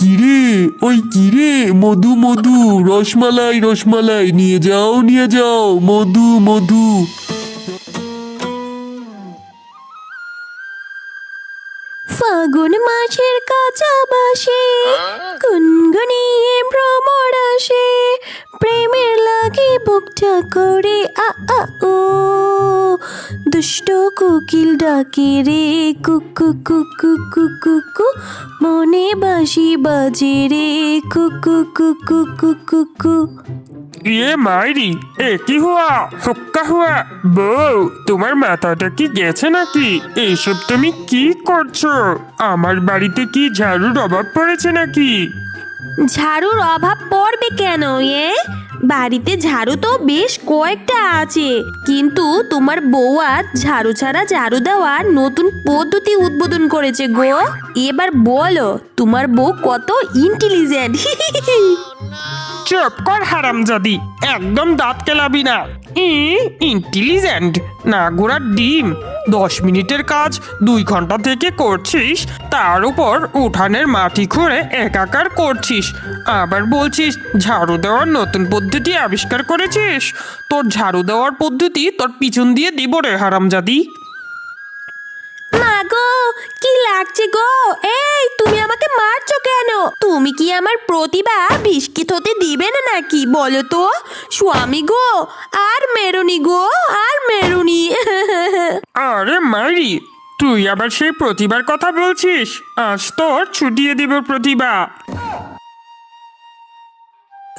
কিরে? ওই কিরে? মধু মধু, রসমালাই রসমালাই। নিয়ে যাও নিয়ে যাও। মধু মধু। ফাগুন মাসের কাঁচা বাসে, গুনগুনিয়ে ভ্রমর আসে। প্রেমের লাগে বুকটা করে দুষ্ট কোকিল ডাকে রে কুকু কুকু কুকু কু মনে বাঁশি বাজে রে কুকু কুকু কুকু কু ইয়ে মাইরি এ কি হুয়া হুক্কা হুয়া বউ তোমার মাথাটা কি গেছে নাকি এইসব তুমি কি করছ আমার বাড়িতে কি ঝাড়ুর অভাব পড়েছে নাকি ঝাড়ুর অভাব পড়বে কেন এ বাড়িতে ঝাড়ু তো বেশ কয়েকটা আছে, কিন্তু তোমার বউ ঝাড়ু ছাড়া ঝাড়ু দেওয়ার নতুন পদ্ধতি উদ্বোধন করেছে গো। এবার বলো, তোমার বউ কত ইন্টেলিজেন্ট চুপ কর হারামজাদি একদম দাঁত কেলাবি না। ইন্টেলিজেন্ট না গোড়ার ডিম। দশ মিনিটের কাজ দুই ঘণ্টা থেকে করছিস, তার উপর উঠানের মাটি খুঁড়ে একাকার করছিস। আবার বলছিস, ঝাড়ু দেওয়ার নতুন পদ্ধতি আবিষ্কার করেছিস? তোর ঝাড়ু দেওয়ার পদ্ধতি তোর পিছন দিয়ে দিব রে হারামজাদি। কি লাগছে গো? এই, তুমি আমাকে মারছো কেন? তুমি কি আমার প্রতিভা বিস্কিট হতে দিবে না নাকি, বলো তো? স্বামী গো, আর মেরুনি গো, আর মেরুনি। আরে মারি তুই আবার সেই প্রতিভার কথা বলছিস? আজ তোর ছুটিয়ে দিব প্রতিভা।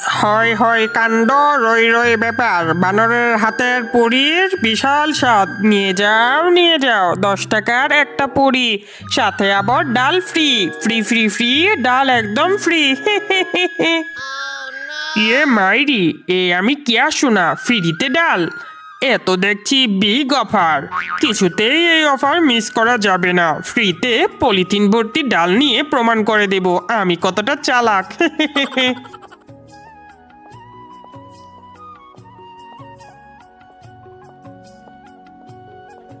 হয় হয় কাণ্ড, রই রই ব্যাপার। বানরের হাতের পুরীর বিশাল স্বাদ। নিয়ে যাও নিয়ে যাও, দশ টাকার একটা পুরি। সাথে আবার ডাল ফ্রি। ফ্রি ফ্রি ফ্রি, ডাল একদম ফ্রি। ইয়ে মাইরি, এ আমি কিয়া শোনা? ফ্রিতে ডাল? এত দেখছি বিগ অফার। কিছুতেই এই অফার মিস করা যাবে না। ফ্রিতে পলিথিন ভর্তি ডাল নিয়ে প্রমাণ করে দেব। আমি কতটা চালাক।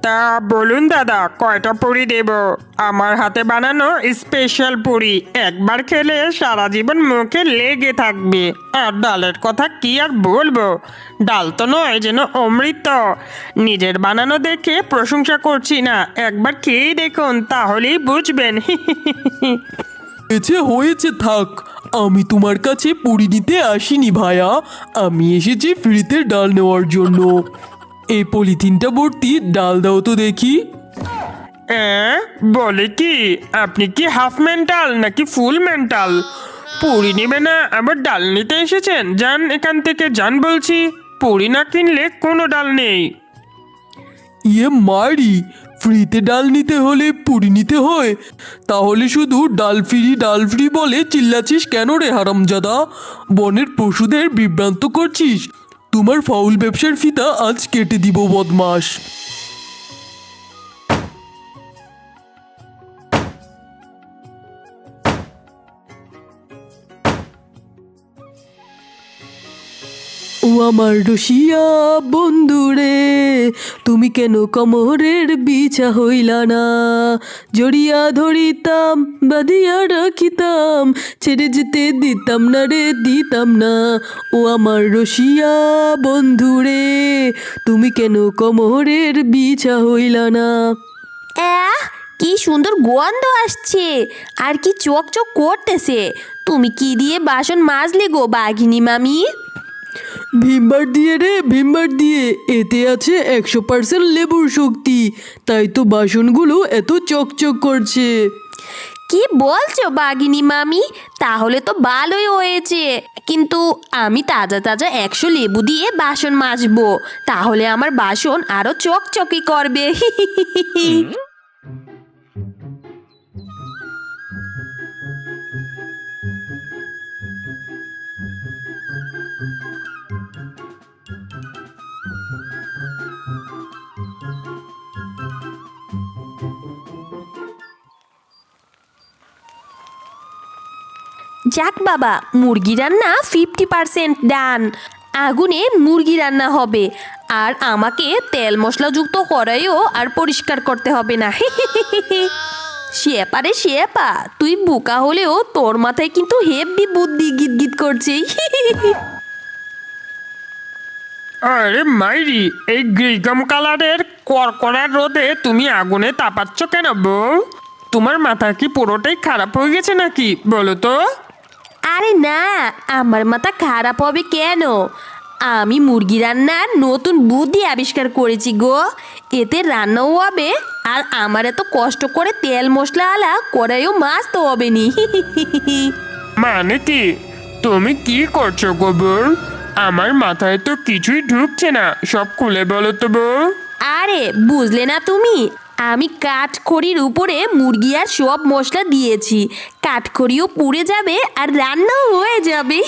তা বলুন দাদা, কয়টা পুরি দেব? আমার হাতে বানানো স্পেশাল পুরি, একবার খেলে সারা জীবন মুখে লেগে থাকবে। আর ডালের কথা কি আর বলব? ডাল তো নয় যেন অমৃত। নিজের বানানো দেখে প্রশংসা করছি না, একবার খেয়েই দেখুন, তাহলেই বুঝবেন। হয়েছে হয়েছে থাক, আমি তোমার কাছে পুরি নিতে আসিনি ভায়া। আমি এসেছি ফ্রিতে ডাল নেওয়ার জন্য। এই পলিথিনটা ভর্তি ডাল দাও তো দেখি। অ্যাঁ, বলে কি? আপনি কি হাফ মেন্টাল নাকি ফুল মেন্টাল? পুরি নেবে না আবার ডাল নিতে এসেছেন? যান এখান থেকে যান বলছি। পুরি না কিনলে কোনো ডাল নেই। ইয়ে মারি ফ্রিতে ডাল নিতে হলে পুরি নিতে হয়। তাহলে শুধু ডাল ফ্রি ডাল ফ্রি বলে চিল্লাছিস কেন রে হারামজাদা? বনের পশুদের বিভ্রান্ত করছিস। তোমার ফাউল ব্যবসার ফিতা আজ কেটে দিব বদমাস ও আমার রসিয়া বন্ধুরে, তুমি কেন কমরের বিছা হইলা না? জড়িয়া ধরিতাম, বাঁধিয়া রাখিতাম, ছেড়ে যেতে দিতাম না রে, দিতাম না। ও আমার রসিয়া বন্ধুরে, তুমি কেন কমরের বিছা হইলা না? কি সুন্দর গন্ধ আসছে, আর কি চোখ চোখ করতেছে। তুমি কি দিয়ে বাসন মাজলে গো, বাঘিনী মামি? ভিমবার দিয়ে রে, ভিমবার দিয়ে। এতে আছে একশো পার্সেন্ট লেবুর শক্তি। তাই তো বাসনগুলো এত চকচক করছে। কি বলছো বাঘিনী মামি? তাহলে তো ভালোই হয়েছে। কিন্তু আমি তাজা তাজা একশো লেবু দিয়ে বাসন মাজবো। তাহলে আমার বাসন আরও চকচকি করবে। যাক বাবা, মুরগি রান্না ফিফটি পার্সেন্ট ডান আগুনে মুরগি রান্না হবে, আর আমাকে তেল মশলাযুক্ত কড়াইও আর পরিষ্কার করতে হবে না। শিয়াপা শেপারে শেপা তুই বোকা হলেও তোর মাথায় কিন্তু হেভি বুদ্ধি গিট গিট করছে। আরে মাইরি, এই গ্রিগম কালারের কড়কড়ার রোদে তুমি আগুনে তাপাচ্ছ কেন বউ? তোমার মাথা কি পুরোটাই খারাপ হয়ে গেছে নাকি, বলো তো? আরে না আমার মাথা খারাপ হবে কেন? আমি মুরগি রান্নার নতুন বুদ্ধি আবিষ্কার করেছি গো। এতে রান্নাও হবে আর আমার এত কষ্ট করে তেল মশলা আলা কড়াইও মাছ তো হবে নি মানে কি? তুমি কি করছ গো গোবর আমার মাথায় তো কিছুই ঢুকছে না সব খুলে বলো তো বউ। আরে বুঝলে না তুমি? আমি কাঠখড়ির উপরে মুরগি আর সব মশলা দিয়েছি। কাঠখড়িও পুড়ে যাবে আর রান্নাও হয়ে যাবে।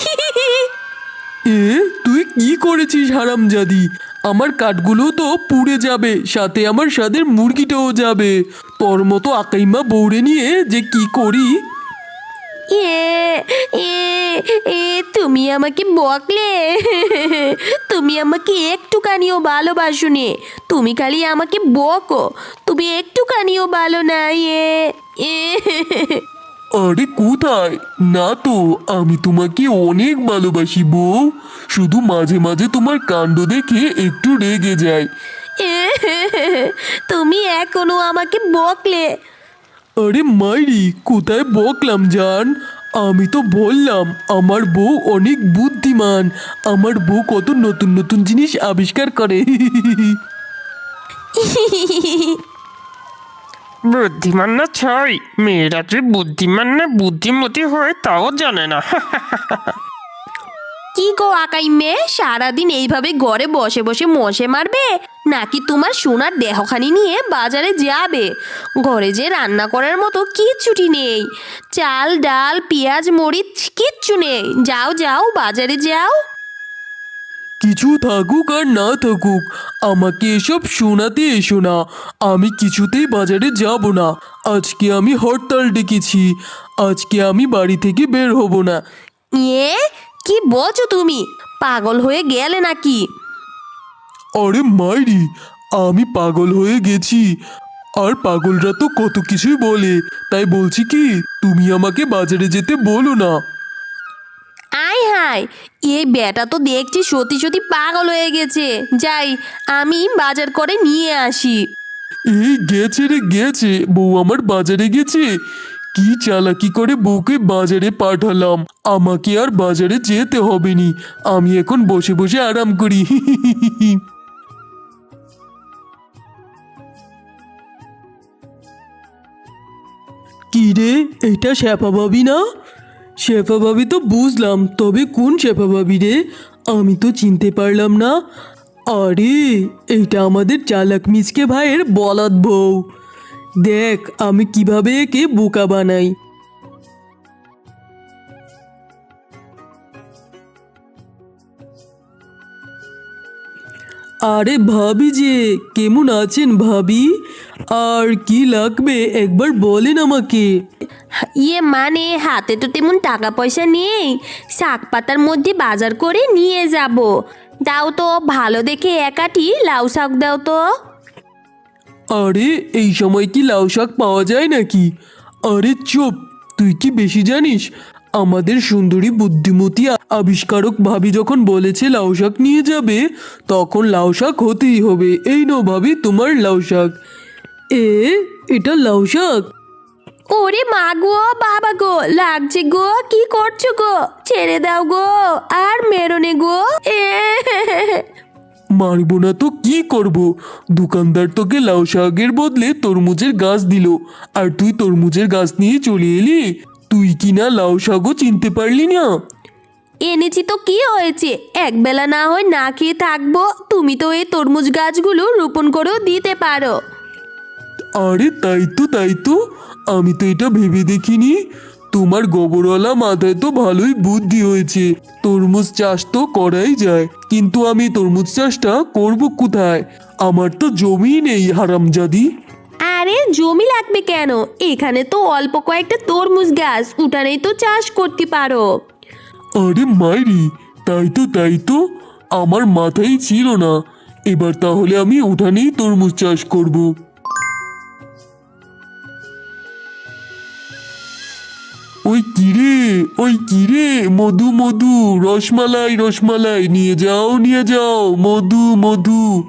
এ তুই কি করেছিস হারামজাদি? আমার কাঠগুলো তো পুড়ে যাবে সাথে আমার স্বাদের মুরগিটাও যাবে। তোর মতো আকাইমা বৌড়ে নিয়ে যে কি করি? এ এ এ তুমি আমাকে বকলে। তুমি আমাকে একটুখানিও ভালোবাসুনি। তুমি খালি আমাকে বকো তুমি একটুখানিও ভালো না এ। আরে কোথায়? না তো আমি তোমাকে অনেক ভালোবাসি বউ। শুধু মাঝে মাঝে তোমার কাণ্ড দেখে একটু রেগে যায়। এ, তুমি এখনও আমাকে বকলে। আরে মাইরি কোথায় বকলাম জান? আমি তো বললাম আমার বউ অনেক বুদ্ধিমান। আমার বউ কত নতুন নতুন জিনিস আবিষ্কার করে। বুদ্ধিমান না ছয় মেয়েরা যে বুদ্ধিমান না বুদ্ধিমতী হয় তাও জানে না। কি গো আকাই মেয়ে? সারাদিন এইভাবে ঘরে বসে বসে মশে মারবে? নাকি তোমার সোনার দেহখানি নিয়ে বাজারে যাবে? ঘরে যে রান্না করার মতো কিচ্ছুটি নেই। চাল ডাল পেঁয়াজ মরিচ কিচ্ছু নেই। যাও যাও বাজারে যাও। কিছু থাকুক আর না থাকুক আমাকে এসব শোনাতে এসো না। আমি কিছুতেই বাজারে যাব না। আজকে আমি হরতাল ডেকেছি। আজকে আমি বাড়ি থেকে বের হব না। এ কি বলছো তুমি? পাগল হয়ে গেলে নাকি? আরে মাইরি আমি পাগল হয়ে গেছি। আর পাগলরা তো কত কিছুই বলে তাই বলছি কি তুমি আমাকে বাজারে যেতে বলো না। আয় হায় এই বেটা তো দেখছি সত্যি সত্যি পাগল হয়ে গেছে। যাই আমি বাজার করে নিয়ে আসি। এই গেছে রে গেছে বউ আমার বাজারে গেছে। কি চালাকি করে বউকে বাজারে পাঠালাম আমাকে আর বাজারে যেতে হবে নি। আমি এখন বসে বসে আরাম করি। কি রে? এটা শেফা ভাবি না? শেফা ভাবি তো বুঝলাম, তবে কোন শেফা ভাবি রে? আমি তো চিনতে পারলাম না। আরে এইটা আমাদের চালাক মিসকে ভাইয়ের বলাদ বউ। দেখ, আমি কীভাবে একে বোকা বানাই। আরে ভাবি যে কেমন আছেন ভাবি? আর কি লাগবে? একবার বলেন আমাকে। ইয়ে মানে হাতে তো তেমন টাকা পয়সা নেই। শাক পাতার মধ্যে বাজার করে নিয়ে যাব। দাও তো ভালো দেখে একাটি লাউ শাক দাও তো। আরে এই সময় কি লাউ শাক পাওয়া যায় নাকি? আরে চুপ তুই কি বেশি জানিস? আমাদের সুন্দরী বুদ্ধিমতী আবিষ্কারক ভাবি যখন বলেছে লাউ শাক নিয়ে যাবে তখন লাউ শাক হতেই হবে। এই নো ভাবি তোমার লাউ শাক। এ এটা লাউ শাক? ওরে মা গো বাবা গো লাগছে গো কি করছ গো? ছেড়ে দাও গো আর মেরোনে গো। এ মারবো না তো কি করব? দোকানদার তোকে লাউ শাকের বদলে তরমুজের গাছ দিল। আর তুই তরমুজের গাছ নিয়ে চলে এলি? তুই কি না লাউ শাকও চিনতে পারলি না? এনেছি তো কি হয়েছে? একবেলা না হয় না খেয়ে থাকব। তুমি তো এই তরমুজ গাছগুলো রোপণ করেও দিতে পারো। আরে তাই তো তাই তো। আমি তো এটা ভেবে দেখিনি। তোমার গোবরওয়ালা মাথায় তো ভালোই বুদ্ধি হয়েছে। তরমুজ চাষ তো করাই যায়। কিন্তু আমি তরমুজ চাষটা করব কোথায়? আমার তো জমি নেই হারামজাদি। আরে জমি লাগবে কেন? এখানে তো অল্প কয়েকটা তরমুজ গাছ, উঠানেই তো চাষ করতে পারো। আরে মাইরি, তাই তো তাই তো। আমার মাথায় ছিল না। এবার তাহলে আমি উঠানেই তরমুজ চাষ করব। ওই কিরে ওই কিরে মধু মধু, রসমালাই রসমালাই। নিয়ে যাও নিয়ে যাও। মধু মধু।